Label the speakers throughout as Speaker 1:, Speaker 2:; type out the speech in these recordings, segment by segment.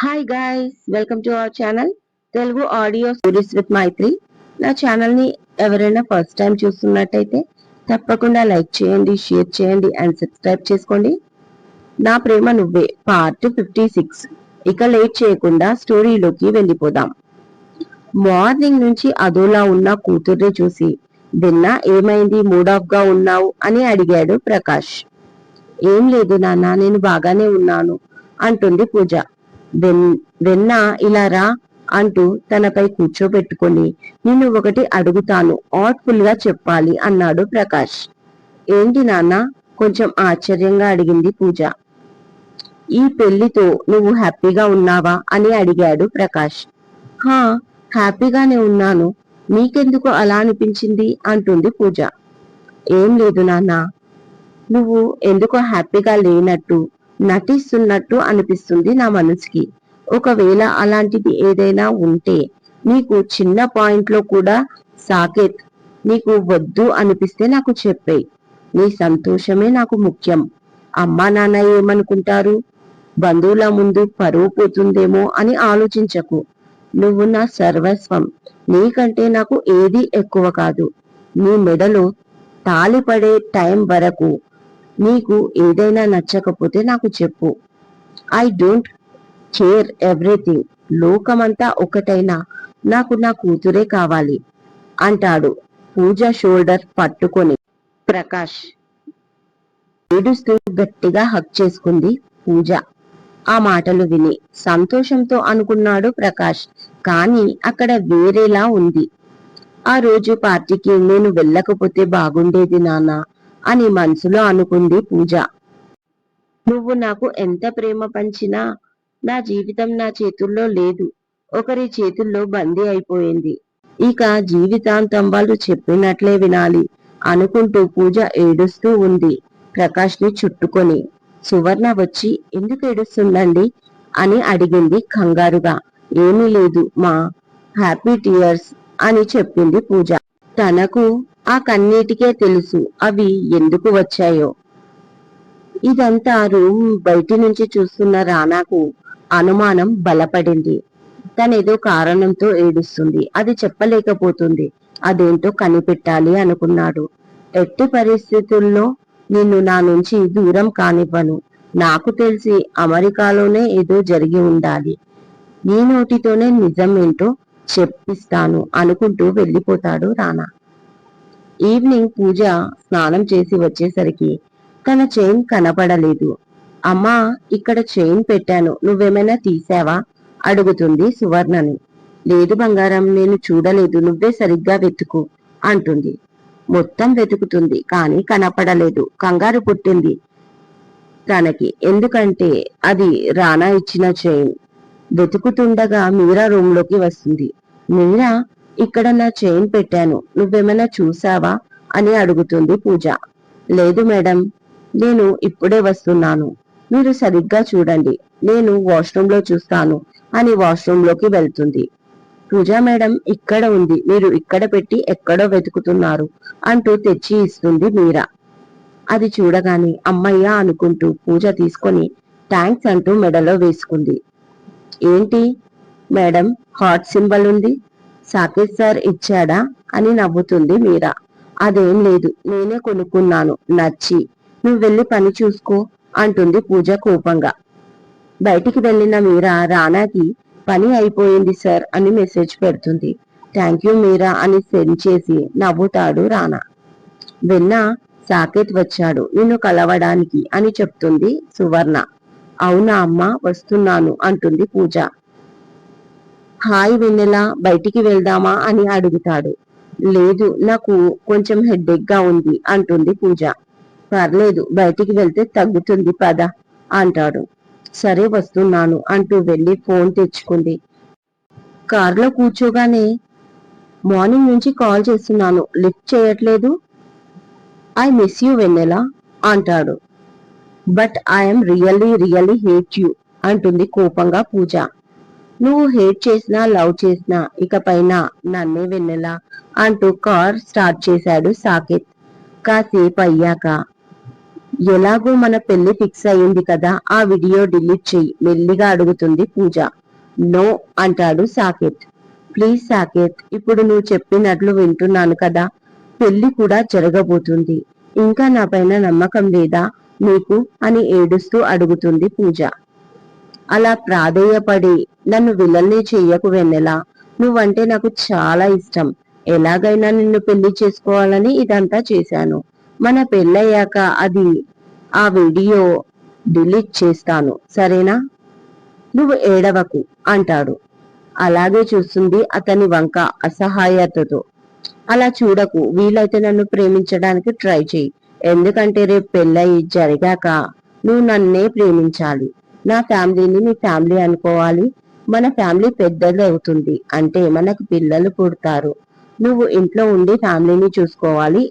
Speaker 1: Hi guys welcome to our channel Telugu audio stories with Maitri నా ఛానల్ని ఎవరైనా first time చూస్తున్నట్టయితే తప్పకుండా లైక్ చేయండి షేర్ చేయండి అండ్ సబ్స్క్రైబ్ చేసుకోండి. నా ప్రేమ నువ్వే పార్ట్ ఫిఫ్టీ సిక్స్ ఇక లేట్ చేయకుండా స్టోరీలోకి వెళ్ళిపోదాం. మార్నింగ్ నుంచి అదోలా ఉన్న కూతుర్ని చూసి దిన్న ఏమైంది? మూడ్ ఆఫ్గా ఉన్నావు? అని అడిగాడు ప్రకాష్. ఏం లేదు నాన్న నేను బాగానే ఉన్నాను అంటుంది పూజ. వెన్నా ఇలా రా అంటూ తనపై కూర్చోబెట్టుకుని నిన్ను ఒకటి అడుగుతాను ఆర్ట్ఫుల్గా చెప్పాలి అన్నాడు ప్రకాష్. ఏంటి నాన్న? కొంచెం ఆశ్చర్యంగా అడిగింది పూజ. ఈ పెళ్ళితో నువ్వు హ్యాపీగా ఉన్నావా? అని అడిగాడు ప్రకాష్. హా హ్యాపీగానే ఉన్నాను. నీకెందుకు అలా అనిపించింది? అంటుంది పూజ. ఏం లేదు నాన్న. నువ్వు ఎందుకో హ్యాపీగా లేనట్టు నటిస్తున్నట్టు అనిపిస్తుంది నా మనసుకి. ఒకవేళ అలాంటిది ఏదైనా ఉంటే నీకు చిన్న పాయింట్లో కూడా సాకేత్ నీకు వద్దు అనిపిస్తే నాకు చెప్పేయి నీ సంతోషమే నాకు ముఖ్యం. అమ్మా నాన్న ఏమనుకుంటారు? బంధువుల ముందు పరువు పోతుందేమో అని ఆలోచించకు. నువ్వు నా సర్వస్వం. నీకంటే నాకు ఏది ఎక్కువ కాదు. నీ మెడలో తాలిపడే టైం వరకు నీకు ఏదైనా నచ్చకపోతే నాకు చెప్పు. ఐ డోంట్ కేర్ ఎవ్రీథింగ్ లోకమంతా ఒకటైనా నాకు నా కూతురే కావాలి అంటాడు పూజ షోల్డర్ పట్టుకొని. ప్రకాష్ ఏడుస్తూ గట్టిగా హక్ చేసుకుంది పూజ. ఆ మాటలు విని సంతోషంతో అనుకున్నాడు ప్రకాష్. కానీ అక్కడ వేరేలా ఉంది. ఆ రోజు పార్టీకి నేను వెళ్ళకపోతే బాగుండేది నాన్న. అని మనసులో అనుకుంది పూజ. నువ్వు నాకు ఎంత ప్రేమ పంచినా నా జీవితం నా చేతుల్లో లేదు. ఒకరి చేతుల్లో బందీ అయిపోయింది. ఇక జీవితాంతం వాళ్ళు చెప్పినట్లే వినాలి అనుకుంటూ పూజ ఏడుస్తూ ఉంది ప్రకాష్ని చుట్టుకొని. సువర్ణ వచ్చి ఎందుకు ఏడుస్తుందండి? అని అడిగింది కంగారుగా. ఏమీ లేదు మా హ్యాపీ టీయర్స్ అని చెప్పింది పూజ. తనకు ఆ కన్నీటికే తెలుసు అవి ఎందుకు వచ్చాయో. ఇదంతా రూమ్ బయటి నుంచి చూస్తున్న రానాకు అనుమానం బలపడింది. తనేదో కారణంతో ఏడుస్తుంది. అది చెప్పలేకపోతుంది. అదేంటో కనిపెట్టాలి అనుకున్నాడు. ఎట్టి పరిస్థితుల్లో నిన్ను నా నుంచి దూరం కానివ్వను. నాకు తెలిసి అమెరికాలోనే ఏదో జరిగి ఉండాలి. నీ నోటితోనే నిజం ఏంటో చెప్పిస్తాను అనుకుంటూ వెళ్ళిపోతాడు రానా ఈవినింగ్ పూజ స్నానం చేసి వచ్చేసరికి తన చైన్ కనపడలేదు. అమ్మా ఇక్కడ చైన్ పెట్టాను. నువ్వేమైనా తీసావా? అడుగుతుంది సువర్ణని. లేదు బంగారం నేను చూడలేదు. నువ్వే సరిగ్గా వెతుకు అంటుంది. మొత్తం వెతుకుతుంది కానీ కనపడలేదు. కంగారు పుట్టింది తనకి. ఎందుకంటే అది రానా ఇచ్చిన చైన్. వెతుకుతుండగా మీరా రూమ్లోకి వస్తుంది. మీరా ఇక్కడ నా చైన్ పెట్టాను నువ్వేమైనా చూసావా? అని అడుగుతుంది పూజ. లేదు మేడం నేను ఇప్పుడే వస్తున్నాను. మీరు సరిగ్గా చూడండి నేను వాష్రూమ్లో చూస్తాను అని వాష్రూమ్లోకి వెళ్తుంది. పూజ మేడం ఇక్కడ ఉంది మీరు ఇక్కడ పెట్టి ఎక్కడో వెతుకుతున్నారు అంటూ తెచ్చి ఇస్తుంది మీరా. అది చూడగానే అమ్మయ్య అనుకుంటూ పూజ తీసుకొని థ్యాంక్స్ అంటూ మెడలో వేసుకుంది. ఏంటి? మేడం హార్ట్ సింబల్ ఉంది? సాకేత్ సార్ ఇచ్చాడా అని నవ్వుతుంది మీరా. అదేం లేదు నేనే కొనుక్కున్నాను నచ్చి. నువ్వు వెళ్ళి పని చూసుకో అంటుంది పూజ కోపంగా. బయటికి వెళ్ళిన మీరా రానాకి పని అయిపోయింది సార్ అని మెసేజ్ పెడుతుంది. థ్యాంక్ యూ మీరా అని సెండ్ చేసి నవ్వుతాడు రానా. విన్న సాకేత్ వచ్చాడు నిన్ను కలవడానికి అని చెప్తుంది సువర్ణ. అవునా అమ్మ వస్తున్నాను అంటుంది పూజ. హాయ్ వెన్నెలా బయటికి వెళ్దామా అని అడుగుతాడు. లేదు నాకు కొంచెం హెడ్డేక్గా ఉంది అంటుంది పూజ. పర్లేదు బయటికి వెళ్తే తగ్గుతుంది పద అంటాడు. సరే వస్తున్నాను అంటూ వెళ్ళి ఫోన్ తెచ్చుకుంది. కారులో కూర్చోగానే మార్నింగ్ నుంచి కాల్ చేస్తున్నాను లిఫ్ట్ చేయట్లేదు. ఐ మిస్ యూ వెన్నెలా అంటాడు. But I'm really really hate you అంటుంది కోపంగా పూజ. నువ్వు హేట్ చేసినా లవ్ చేసినా ఇకపైన నన్నే వెన్నెలా అంటూ కార్ స్టార్ట్ చేశాడు సాకేత్. కాసేపు అయ్యాక ఎలాగో మన పెళ్ళి ఫిక్స్ అయింది కదా ఆ వీడియో డిలీట్ చెయ్యి మెల్లిగా అడుగుతుంది పూజ. నో అంటాడు సాకేత్. ప్లీజ్ సాకేత్ ఇప్పుడు నువ్వు చెప్పినట్లు వింటున్నాను కదా పెళ్ళి కూడా జరగబోతుంది. ఇంకా నా పైన నమ్మకం లేదా? నీకు అని ఏడుస్తూ అడుగుతుంది పూజ. అలా ప్రాధేయపడి నన్ను విలన్ని చెయ్యకు వెన్నెలా. నువ్వంటే నాకు చాలా ఇష్టం. ఎలాగైనా నిన్ను పెళ్ళి చేసుకోవాలని ఇదంతా చేశాను. మన పెళ్ళయ్యాక అది ఆ వీడియో డిలీట్ చేస్తాను సరేనా? నువ్వు ఏడవకు అంటాడు. అలాగే చూస్తుంది అతని వంక అసహాయతతో. అలా చూడకు వీలైతే నన్ను ప్రేమించడానికి ట్రై చేయి. ఎందుకంటే రేపు పెళ్ళయి జరిగాక నువ్వు నన్నే ప్రేమించాలి. నా ఫ్యామిలీని మీ ఫ్యామిలీ అనుకోవాలి. మన ఫ్యామిలీ పెద్దది అవుతుంది. అంటే మనకు పిల్లలు పుడతారు. నువ్వు ఇంట్లో ఉండి ఫ్యామిలీని చూసుకోవాలి.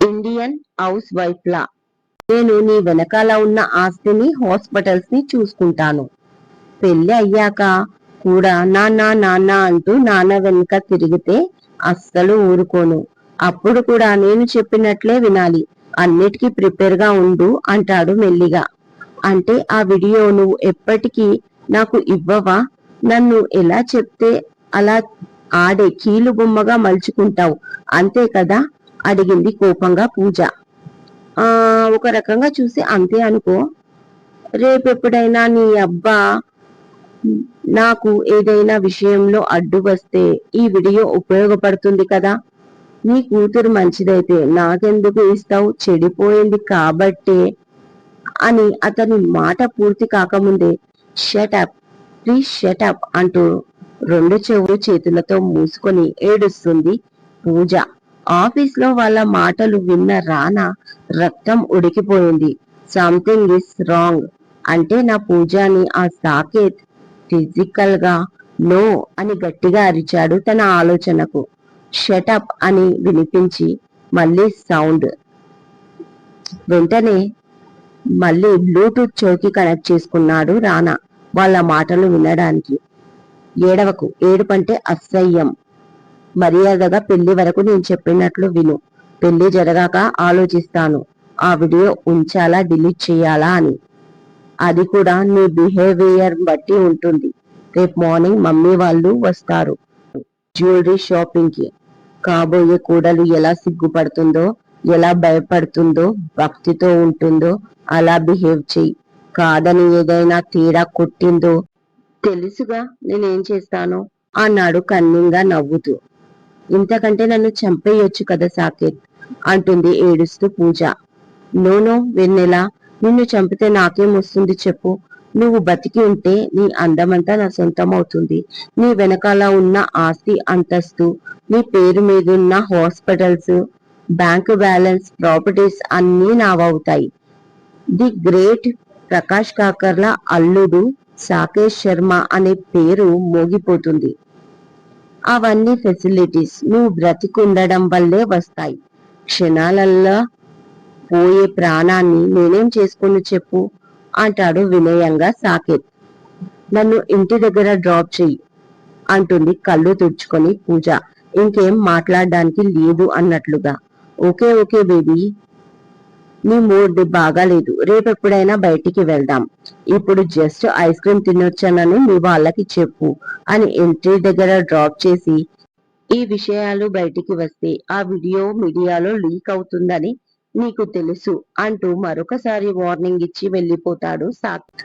Speaker 1: ఇండియన్ హౌస్ వైఫ్ లా. నేను నీ వెనకాల ఉన్న ఆస్తిని హాస్పిటల్స్ని చూసుకుంటాను. పెళ్ళి అయ్యాక కూడా నాన్న నాన్న అంటూ నాన్న వెనుక తిరిగితే అస్సలు ఊరుకోను. అప్పుడు కూడా నేను చెప్పినట్లే వినాలి. అన్నిటికీ ప్రిపేర్గా ఉండు అంటాడు మెల్లిగా. అంటే ఆ వీడియో నువ్వు ఎప్పటికీ నాకు ఇవ్వవా? నన్ను ఎలా చెప్తే అలా ఆడే కీలు బొమ్మగా మలుచుకుంటావు? అంతే కదా? అడిగింది కోపంగా పూజ. ఆ ఒక రకంగా చూసి అంతే అనుకో. రేపెప్పుడైనా నీ అబ్బా నాకు ఏదైనా విషయంలో అడ్డు వస్తే ఈ వీడియో ఉపయోగపడుతుంది కదా? నీ కూతురు మంచిదైతే నాకెందుకు ఇస్తావు? చెడిపోయింది కాబట్టే అని అతని మాట పూర్తి కాకముందే షటప్ ప్లీజ్ షటప్ అంటూ రెండు చెవులు చేతులతో మూసుకొని ఏడుస్తుంది పూజ. ఆఫీస్లో వాళ్ళ మాటలు విన్న రానా రక్తం ఉడికిపోయింది. సంథింగ్ ఇస్ రాంగ్ అంటే నా పూజాని ఆ సాకేత్ ఫిజికల్గా నో అని గట్టిగా అరిచాడు తన ఆలోచనకు. షటప్ అని వినిపించి మళ్ళీ సౌండ్. వెంటనే మళ్ళీ బ్లూటూత్ చౌకి కనెక్ట్ చేసుకున్నాడు రానా వాళ్ళ మాటలు వినడానికి. ఏడవకు ఏడుపంటే అసహ్యం. మర్యాదగా పెళ్ళి వరకు నేను చెప్పినట్లు విను. పెళ్ళి జరగాక ఆలోచిస్తాను. ఆ వీడియో ఉంచాలా డిలీట్ చేయాలా అని. అది కూడా నీ బిహేవియర్ బట్టి ఉంటుంది. రేపు మార్నింగ్ మమ్మీ వాళ్ళు వస్తారు. జ్యువెలరీ షాపింగ్కి కాబోయే కూడలు ఎలా సిగ్గుపడుతుందో ఎలా భయపడుతుందో భక్తితో ఉంటుందో అలా బిహేవ్ చెయ్యి. కాదని ఏదైనా తేడా కొట్టిందో తెలుసుగా నేనేం చేస్తాను. అన్నాడు కన్నింగా నవ్వుతూ. ఇంతకంటే నన్ను చంపేయొచ్చు కదా సాకేత్ అంటుంది ఏడుస్తూ పూజ. నోనో వెన్నెలా? నిన్ను చంపితే నాకేం వస్తుంది చెప్పు. నువ్వు బతికి ఉంటే నీ అందమంతా నా సొంతం అవుతుంది. నీ వెనకాల ఉన్న ఆస్తి అంతస్తు నీ పేరు మీదున్న హాస్పిటల్స్ బ్యాంక్ బ్యాలెన్స్ ప్రాపర్టీస్ అన్నీ నావవుతాయి. ది గ్రేట్ ప్రకాష్ కాకర్ల అల్లుడు సాకేష్ శర్మ అనే పేరు మోగిపోతుంది. అవన్నీ ఫెసిలిటీస్ నువ్వు బ్రతికుండడం వల్లే వస్తాయి. క్షణాలల్లో పోయే ప్రాణాన్ని నేనేం చేసుకుని చెప్పు? అంటాడు వినయంగా సాకేత్. నన్ను ఇంటి దగ్గర డ్రాప్ చెయ్యి అంటుంది కళ్ళు తుడుచుకొని పూజ. ఇంకేం మాట్లాడడానికి లేదు అన్నట్లుగా. Okay okay baby. నీ మూడ్ బాగాలేదు. రేపెప్పుడైనా బయటికి వెళ్దాం. ఇప్పుడు జస్ట్ ఐస్ క్రీమ్ తినొచ్చానని మీ వాళ్ళకి చెప్పు అని ఎంట్రీ దగ్గర డ్రాప్ చేసి ఈ విషయాలు బయటికి వస్తే ఆ వీడియో మీడియాలో లీక్ అవుతుందని నీకు తెలుసు అంటూ మరొకసారి వార్నింగ్ ఇచ్చి వెళ్ళిపోతాడు సాక్.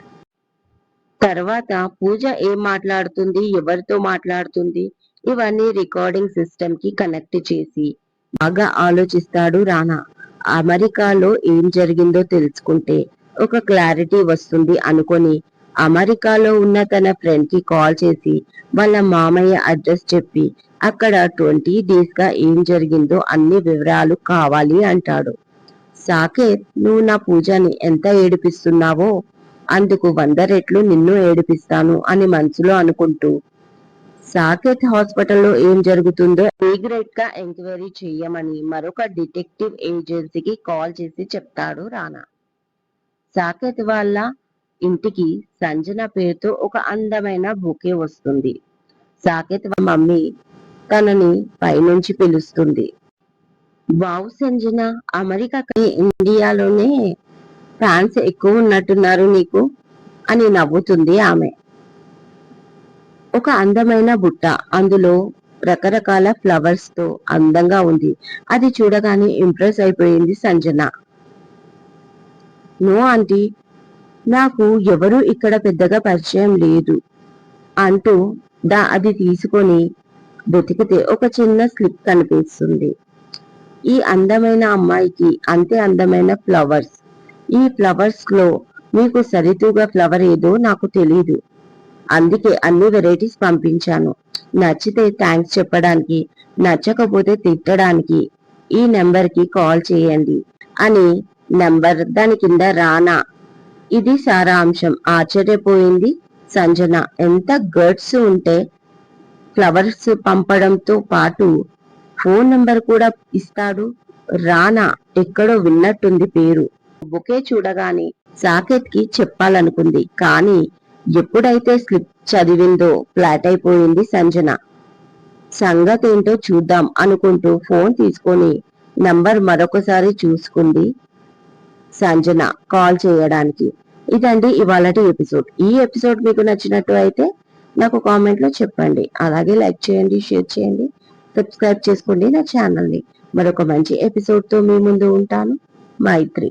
Speaker 1: తర్వాత పూజ ఏం మాట్లాడుతుంది ఎవరితో మాట్లాడుతుంది ఇవన్నీ రికార్డింగ్ సిస్టమ్కి కనెక్ట్ చేసి బాగా ఆలోచిస్తాడు రానా. అమెరికాలో ఏం జరిగిందో తెలుసుకుంటే ఒక క్లారిటీ వస్తుంది అనుకొని అమెరికాలో ఉన్న తన ఫ్రెండ్కి కాల్ చేసి వాళ్ళ మామయ్య అడ్రస్ చెప్పి అక్కడ ట్వంటీ డేస్గా ఏం జరిగిందో అన్ని వివరాలు కావాలి అంటాడు. సాకేత్ నువ్వు నా పూజని ఎంత ఏడిపిస్తున్నావో? అందుకు వంద రెట్లు నిన్ను ఏడిపిస్తాను అని మనసులో అనుకుంటూ సాకేత్ హాస్పిటల్లో ఏం జరుగుతుందో సీక్రెట్గా ఎంక్వైరీ చేయమని మరొక డిటెక్టివ్ ఏజెన్సీకి కాల్ చేసి చెప్తాడు రానా. సాకేత్ వాళ్ళ ఇంటికి సంజన పేరుతో ఒక అందమైన బుకే వస్తుంది. సాకేత్ మమ్మీ తనని పైనుంచి పిలుస్తుంది. వావ్ సంజన అమెరికా ఇండియాలోనే ఫ్యాన్స్ ఎక్కువ ఉన్నట్టున్నారు నీకు అని నవ్వుతుంది ఆమె. ఒక అందమైన బుట్ట. అందులో రకరకాల ఫ్లవర్స్తో అందంగా ఉంది. అది చూడగానే ఇంప్రెస్ అయిపోయింది సంజన. నో ఆంటీ నాకు ఎవరు ఇక్కడ పెద్దగా పరిచయం లేదు అంటూ దా అది తీసుకొని వెతికితే ఒక చిన్న స్లిప్ కనిపిస్తుంది. ఈ అందమైన అమ్మాయికి అంతే అందమైన ఫ్లవర్స్. ఈ ఫ్లవర్స్లో మీకు సరితూగా ఫ్లవర్ ఏదో నాకు తెలీదు. అందుకే అన్ని వెరైటీస్ పంపించాను. నచ్చితే థ్యాంక్స్ చెప్పడానికి నచ్చకపోతే తిట్టడానికి ఈ నెంబర్కి కాల్ చేయండి. అని నెంబర్ దాని కింద రానా. ఇది సారాంశం. ఆశ్చర్యపోయింది సంజన. ఎంత గర్డ్స్ ఉంటే ఫ్లవర్స్ పంపడంతో పాటు ఫోన్ నెంబర్ కూడా ఇస్తాడు రానా. ఎక్కడో విన్నట్టుంది పేరు. బుకే చూడగానే సాకేత్కి చెప్పాలనుకుంది. కానీ ఎప్పుడైతే స్లిప్ చదివిందో ఫ్లాట్ అయిపోయింది సంజన. సంగతేంటో చూద్దాం అనుకుంటూ ఫోన్ తీసుకొని నంబర్ మరొకసారి చూసుకుంది సంజన కాల్ చేయడానికి. ఇదండి ఇవాళటి ఎపిసోడ్. ఈ ఎపిసోడ్ మీకు నచ్చినట్టు అయితే నాకు కామెంట్లో చెప్పండి. అలాగే లైక్ చేయండి షేర్ చేయండి సబ్స్క్రైబ్ చేసుకోండి నా ఛానల్ని మరొక మంచి ఎపిసోడ్తో మీ ముందు ఉంటాను. మైత్రి.